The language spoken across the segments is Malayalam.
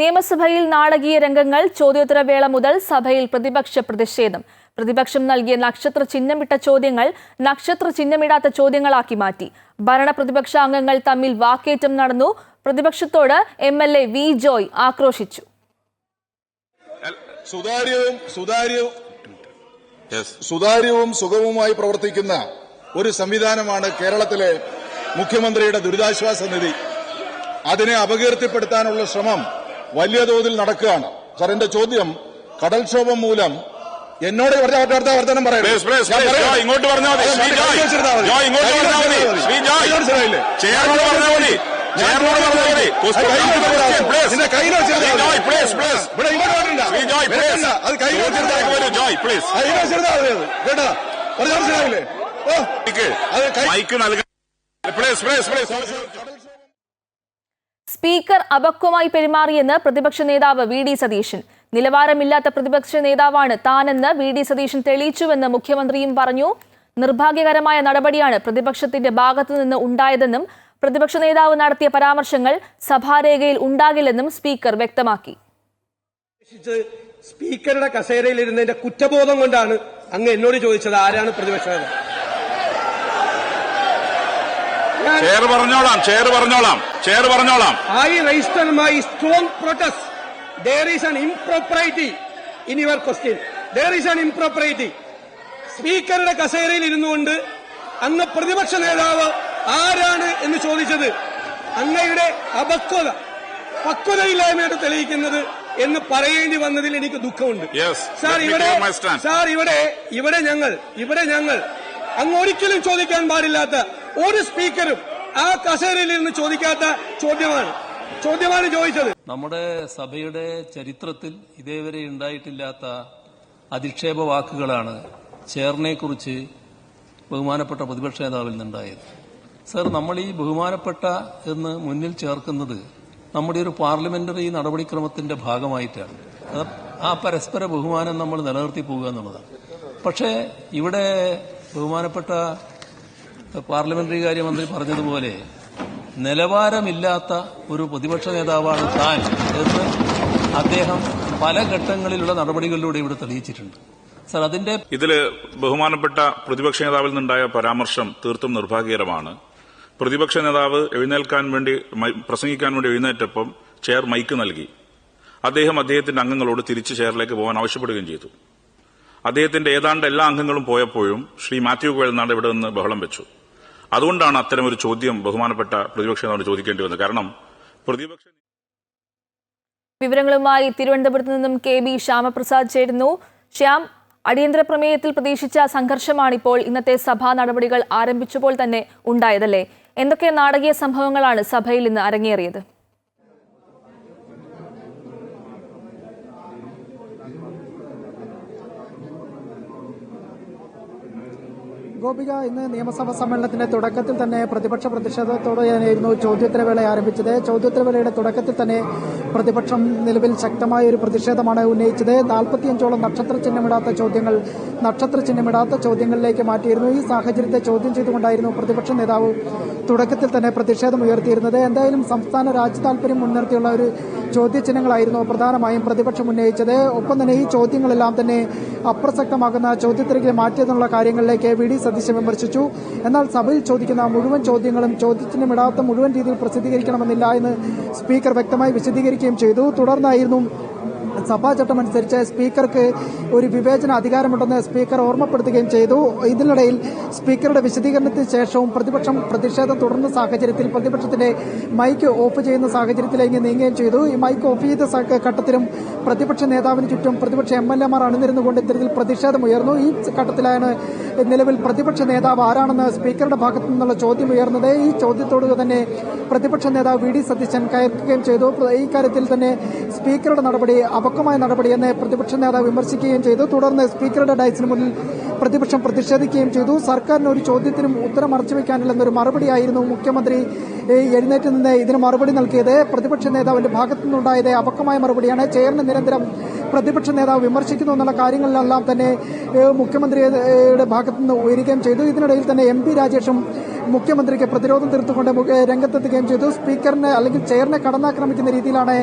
നിയമസഭയിൽ നാടകീയ രംഗങ്ങൾ ചോദ്യോത്തരവേള മുതൽ സഭയിൽ പ്രതിപക്ഷ പ്രതിഷേധം. പ്രതിപക്ഷം നൽകിയ നക്ഷത്ര ചിഹ്നമിട്ട ചോദ്യങ്ങൾ നക്ഷത്ര ചിഹ്നമിടാത്ത ചോദ്യങ്ങളാക്കി മാറ്റി. ഭരണ പ്രതിപക്ഷ അംഗങ്ങൾ തമ്മിൽ വാക്കേറ്റം നടന്നു. പ്രതിപക്ഷത്തോട് M L A V Joy ആക്രോശിച്ചു. സുതാര്യവും സുതാര്യവും സുതാര്യവും സുഗമവുമായി പ്രവർത്തിക്കുന്ന ഒരു സംവിധാനമാണ് കേരളത്തിലെ മുഖ്യമന്ത്രിയുടെ ദുരിതാശ്വാസ നിധി. അതിനെ അപകീർത്തിപ്പെടുത്താനുള്ള ശ്രമം വലിയ തോതിൽ നടക്കുകയാണ്. സാർ എന്റെ ചോദ്യം കടൽക്ഷോഭം മൂലം എന്നോട് ഇവിടുത്തെ വർത്ത- വർത്തമാനം പറയരുത്. Please, please, ഞാൻ please, പറയാം. ഇങ്ങോട്ട് പറഞ്ഞാൽ മതി. മൈക്ക് അത് കൈ- മൈക്ക് നൽകാൻ പ്ലീസ് പ്ലീസ് പ്ലീസ് സ്പീക്കർ അപക്വമായി പെരുമാറിയെന്ന് പ്രതിപക്ഷ നേതാവ് വി ഡി സതീശൻ. നിലവാരമില്ലാത്ത പ്രതിപക്ഷ നേതാവാണ് താനെന്ന് വി ഡി സതീശൻ തെളിയിച്ചുവെന്ന് മുഖ്യമന്ത്രിയും പറഞ്ഞു. നിർഭാഗ്യകരമായ നടപടിയാണ് പ്രതിപക്ഷത്തിന്റെ ഭാഗത്തു നിന്ന് ഉണ്ടായതെന്നും പ്രതിപക്ഷ നേതാവ് നടത്തിയ പരാമർശങ്ങൾ സഭാരേഖയിൽ ഉണ്ടാകില്ലെന്നും സ്പീക്കർ വ്യക്തമാക്കി. സ്പീക്കറുടെ കസേരയിൽ ഇരുന്നതിന്റെ കുറ്റബോധം കൊണ്ടാണ് അങ്ങ് എന്നോട് ചോദിച്ചത് ആരാണ് പ്രതിപക്ഷ നേതാവ്? ചെയർ പറഞ്ഞോളാം ചെയർ പറഞ്ഞോളാം ചെയർ പറഞ്ഞോളാം I raised my strong protest. There is an impropriety in your question. There is an impropriety. സ്പീക്കറുടെ കസേരയിൽ ഇരുന്നുകൊണ്ട് അന്ന് പ്രതിപക്ഷ നേതാവ് ആരാണ് എന്ന് ചോദിച്ചത് അങ്ങയുടെ അപക്വത പക്വതയില്ലായ്മയായിട്ട് തെളിയിക്കുന്നത് എന്ന് പറയേണ്ടി വന്നതിൽ എനിക്ക് ദുഃഖമുണ്ട്. സാർ ഇവിടെ സാർ ഇവിടെ ഇവിടെ ഞങ്ങൾ ഇവിടെ ഞങ്ങൾ അങ്ങ് ഒരിക്കലും ചോദിക്കാൻ പാടില്ലാത്ത ഒരു സ്പീക്കറും ആ കസേരയിൽ നിന്ന് ചോദിക്കാത്ത ചോദ്യമാണ്. ചോദ്യമാണ് ചോദിച്ചത്. നമ്മുടെ സഭയുടെ ചരിത്രത്തിൽ ഇതേവരെ ഉണ്ടായിട്ടില്ലാത്ത അധിക്ഷേപ വാക്കുകളാണ് കുറിച്ച് ബഹുമാനപ്പെട്ട പ്രതിപക്ഷ നേതാവിൽ നിന്നുണ്ടായത്. സർ നമ്മൾ ഈ ബഹുമാനപ്പെട്ട എന്ന് മുന്നിൽ ചേർക്കുന്നത് നമ്മുടെ ഒരു പാർലമെന്ററി നടപടിക്രമത്തിന്റെ ഭാഗമായിട്ടാണ്. ആ പരസ്പര ബഹുമാനം നമ്മൾ നിലനിർത്തി പോകുക എന്നുള്ളതാണ്. പക്ഷേ ഇവിടെ ബഹുമാനപ്പെട്ട പാർലമെന്ററി കാര്യമന്ത്രി പറഞ്ഞതുപോലെ നിലവാരമില്ലാത്ത ഒരു പ്രതിപക്ഷ നേതാവാണ് താൻ എന്ന് അദ്ദേഹം പല ഘട്ടങ്ങളിലുള്ള നടപടികളിലൂടെ ഇവിടെ തെളിയിച്ചിട്ടുണ്ട്. സർ അതിന്റെ ഇതിൽ ബഹുമാനപ്പെട്ട പ്രതിപക്ഷ നേതാവിൽ നിന്നുണ്ടായ പരാമർശം തീർത്തും നിർഭാഗ്യകരമാണ്. പ്രതിപക്ഷ നേതാവ് എഴുന്നേൽക്കാൻ വേണ്ടി പ്രസംഗിക്കാൻ വേണ്ടി എഴുന്നേറ്റപ്പം ചെയർ മൈക്ക് നൽകി. അദ്ദേഹം അദ്ദേഹത്തിന്റെ അംഗങ്ങളോട് തിരിച്ച് ചെയറിലേക്ക് പോകാൻ ആവശ്യപ്പെടുകയും ചെയ്തു. അദ്ദേഹത്തിന്റെ ഏതാണ്ട് എല്ലാ അംഗങ്ങളും പോയപ്പോഴും ശ്രീ മാത്യു കുഴൽനാട് ഇവിടെ നിന്ന് ബഹളം വെച്ചു. അതുകൊണ്ടാണ് അത്തരമൊരു ചോദ്യം ബഹുമാനപ്പെട്ട പ്രതിപക്ഷ നേതാവ് ചോദിക്കേണ്ടി വന്നത് കാരണം പ്രതിപക്ഷ വിവരങ്ങളുമായി തിരുവനന്തപുരത്ത് നിന്നും കെ ബി ശ്യാമപ്രസാദ് ചേരുന്നു. ശ്യാം അടിയന്തര പ്രമേയത്തിൽ പ്രതീക്ഷിച്ച സംഘർഷമാണിപ്പോൾ ഇന്നത്തെ സഭാ നടപടികൾ ആരംഭിച്ചപ്പോൾ തന്നെ ഉണ്ടായതല്ലേ? എന്തൊക്കെ നാടകീയ സംഭവങ്ങളാണ് സഭയിൽ ഇന്ന് അരങ്ങേറിയത്? ഗോപിക ഇന്ന് നിയമസഭാ സമ്മേളനത്തിന്റെ തുടക്കത്തിൽ തന്നെ പ്രതിപക്ഷ പ്രതിഷേധത്തോടെയായിരുന്നു ചോദ്യോത്തരവേള ആരംഭിച്ചത്. ചോദ്യോത്തരവേളയുടെ തുടക്കത്തിൽ തന്നെ പ്രതിപക്ഷം നിലവിൽ ശക്തമായ ഒരു പ്രതിഷേധമാണ് ഉന്നയിച്ചത്. നാൽപ്പത്തിയഞ്ചോളം നക്ഷത്ര ചിഹ്നമിടാത്ത ചോദ്യങ്ങൾ നക്ഷത്ര ചിഹ്നമിടാത്ത ചോദ്യങ്ങളിലേക്ക് മാറ്റിയിരുന്നു. ഈ സാഹചര്യത്തെ ചോദ്യം ചെയ്തുകൊണ്ടായിരുന്നു പ്രതിപക്ഷ നേതാവ് തുടക്കത്തിൽ തന്നെ പ്രതിഷേധം ഉയർത്തിയിരുന്നത്. എന്തായാലും സംസ്ഥാന രാജ്യ താല്പര്യം മുൻനിർത്തിയുള്ള ഒരു ചോദ്യചിഹ്നങ്ങളായിരുന്നു പ്രധാനമായും പ്രതിപക്ഷം ഉന്നയിച്ചത്. ഒപ്പം തന്നെ ഈ ചോദ്യങ്ങളെല്ലാം തന്നെ അപ്രസക്തമാകുന്ന ചോദ്യത്തിലേക്ക് മാറ്റിയതെന്നുള്ള കാര്യങ്ങളിലേക്ക് വി. ഡി. സതീശൻ വിമർശിച്ചു. എന്നാൽ സഭയിൽ ചോദിക്കുന്ന മുഴുവൻ ചോദ്യങ്ങളും ചോദ്യചിഹ്നമിടാത്ത മുഴുവൻ രീതിയിൽ പ്രസിദ്ധീകരിക്കണമെന്നില്ല എന്ന് സ്പീക്കർ വ്യക്തമായി വിശദീകരിക്കുകയും ചെയ്തു. തുടർന്നായിരുന്നു സഭാ അനുസരിച്ച് സ്പീക്കർക്ക് ഒരു വിവേചന അധികാരമുണ്ടെന്ന് സ്പീക്കർ ഓർമ്മപ്പെടുത്തുകയും ചെയ്തു. ഇതിനിടയിൽ സ്പീക്കറുടെ വിശദീകരണത്തിന് ശേഷവും പ്രതിപക്ഷം പ്രതിഷേധം തുടർന്ന സാഹചര്യത്തിൽ പ്രതിപക്ഷത്തിന്റെ മൈക്ക് ഓഫ് ചെയ്യുന്ന സാഹചര്യത്തിലേക്ക് നീങ്ങുകയും ചെയ്തു. ഈ മൈക്ക് ഓഫ് ചെയ്ത ഘട്ടത്തിലും പ്രതിപക്ഷ നേതാവിന് ചുറ്റും പ്രതിപക്ഷ എം എൽ എമാർ അണിനിരുന്നുകൊണ്ട് ഇത്തരത്തിൽ പ്രതിഷേധം ഉയർന്നു. ഈ ഘട്ടത്തിലാണ് നിലവിൽ പ്രതിപക്ഷ നേതാവ് ആരാണെന്ന് സ്പീക്കറുടെ ഭാഗത്തു നിന്നുള്ള ചോദ്യം ഉയർന്നത് ഈ ചോദ്യത്തോട് തന്നെ പ്രതിപക്ഷ നേതാവ് വി ഡി സതീശൻ കയർക്കുകയും ചെയ്തു. ഈ കാര്യത്തിൽ തന്നെ സ്പീക്കറുടെ നടപടി അപക്വമായ നടപടിയെന്ന് പ്രതിപക്ഷ നേതാവ് വിമർശിക്കുകയും ചെയ്തു. തുടർന്ന് സ്പീക്കറുടെ ഡയസിന് മുന്നിൽ പ്രതിപക്ഷം പ്രതിഷേധിക്കുകയും ചെയ്തു. സർക്കാരിന് ഒരു ചോദ്യത്തിനും ഉത്തരം മറച്ചുവെക്കാനില്ലെന്നൊരു മറുപടിയായിരുന്നു മുഖ്യമന്ത്രി എഴുന്നേറ്റ് നിന്ന് ഇതിന് മറുപടി നൽകിയത്. പ്രതിപക്ഷ നേതാവിന്റെ ഭാഗത്തു നിന്നുണ്ടായത് അപക്വമായ മറുപടിയാണ്. ചെയറിന് നിരന്തരം പ്രതിപക്ഷ നേതാവ് വിമർശിക്കുന്നു എന്നുള്ള കാര്യങ്ങളിലെല്ലാം തന്നെ മുഖ്യമന്ത്രിയുടെ ഭാഗത്തുനിന്ന് ഉയരുകയും ചെയ്തു. ഇതിനിടയിൽ തന്നെ എം പി രാജേഷും മുഖ്യമന്ത്രിക്ക് പ്രതിരോധം തീർത്തുകൊണ്ട് രംഗത്തെത്തുകയും ചെയ്തു. സ്പീക്കറിനെ അല്ലെങ്കിൽ ചെയറിനെ കടന്നാക്രമിക്കുന്ന രീതിയിലാണ്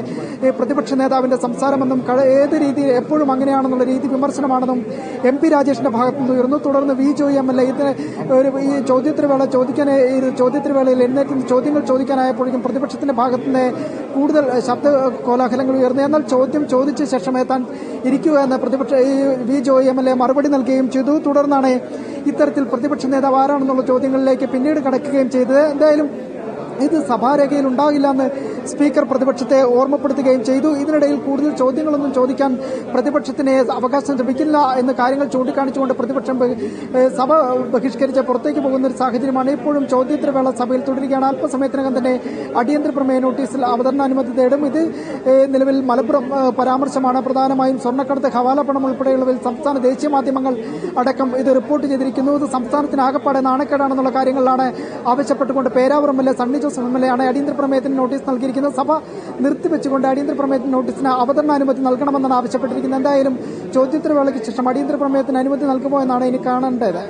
പ്രതിപക്ഷ നേതാവിന്റെ സംസാരമെന്നും ഏത് രീതിയിൽ എപ്പോഴും അങ്ങനെയാണെന്നുള്ള രീതി വിമർശനമാണെന്നും എം പി രാജേഷിന്റെ ഭാഗത്തു നിന്ന് ഉയർന്നു. തുടർന്ന് V Joy M L A ഇതിന് ഒരു ഈ ചോദ്യോത്തരവേള ചോദിക്കാൻ ഈ വേളയിൽ എഴുന്നേറ്റ് ചോദ്യങ്ങൾ ചോദിക്കാനായപ്പോഴേക്കും പ്രതിപക്ഷത്തിന്റെ ഭാഗത്തു നിന്ന് കൂടുതൽ ശബ്ദ കോലാഹലങ്ങൾ ഉയർന്നു. എന്നാൽ ചോദ്യം ചോദിച്ച ശേഷമേ താൻ ഇരിക്കുക എന്ന് പ്രതിപക്ഷ ഈ V Joy M L A മറുപടി നൽകുകയും ചെയ്തു. തുടർന്നാണ് ഇത്തരത്തിൽ പ്രതിപക്ഷ നേതാവ് ആരാണെന്നുള്ള ചോദ്യങ്ങളിലേക്ക് പിന്നീട് കടക്കുകയും ചെയ്തത്. എന്തായാലും ഇത് സഭാരേഖയിൽ ഉണ്ടാകില്ല എന്ന് സ്പീക്കർ പ്രതിപക്ഷത്തെ ഓർമ്മപ്പെടുത്തുകയും ചെയ്തു. ഇതിനിടയിൽ കൂടുതൽ ചോദ്യങ്ങളൊന്നും ചോദിക്കാൻ പ്രതിപക്ഷത്തിന് അവകാശം ലഭിക്കില്ല എന്ന് കാര്യങ്ങൾ ചൂണ്ടിക്കാണിച്ചുകൊണ്ട് പ്രതിപക്ഷം സഭ ബഹിഷ്കരിച്ച് പുറത്തേക്ക് പോകുന്ന ഒരു സാഹചര്യമാണ്. ഇപ്പോഴും ചോദ്യോത്തരവേള സഭയിൽ തുടരുകയാണ്. അല്പസമയത്തിനകം തന്നെ അടിയന്തര പ്രമേയ നോട്ടീസിൽ അവതരണാനുമതി തേടും. ഇത് നിലവിൽ മലപ്പുറം പരാമർശമാണ്. പ്രധാനമായും സ്വർണക്കടത്ത് ഹവാല പണം ഉൾപ്പെടെയുള്ളവയിൽ സംസ്ഥാന ദേശീയ മാധ്യമങ്ങൾ അടക്കം ഇത് റിപ്പോർട്ട് ചെയ്തിരിക്കുന്നു. ഇത് സംസ്ഥാനത്തിന് ആകപ്പാടെ നാണക്കേടാണെന്നുള്ള കാര്യങ്ങളിലാണ് ആവശ്യപ്പെട്ടുകൊണ്ട് Peravoor M L A Sunny Joseph M L A ആണ് അടിയന്തര പ്രമേയത്തിന് നോട്ടീസ് നൽകിയിരിക്കുന്നത്. സഭ നിർത്തിവെച്ചുകൊണ്ട് അടിയന്തര പ്രമേയത്തിന് നോട്ടീസിന് അവതരണാനുമതി നൽകണമെന്നാണ് ആവശ്യപ്പെട്ടിരിക്കുന്നത്. എന്തായാലും ചോദ്യോത്തരവേളയ്ക്ക് ശേഷം അടിയന്തര പ്രമേയത്തിന് അനുമതി നൽകുമോ എന്നാണ് ഇനി കാണേണ്ടത്.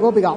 ഗോപിക.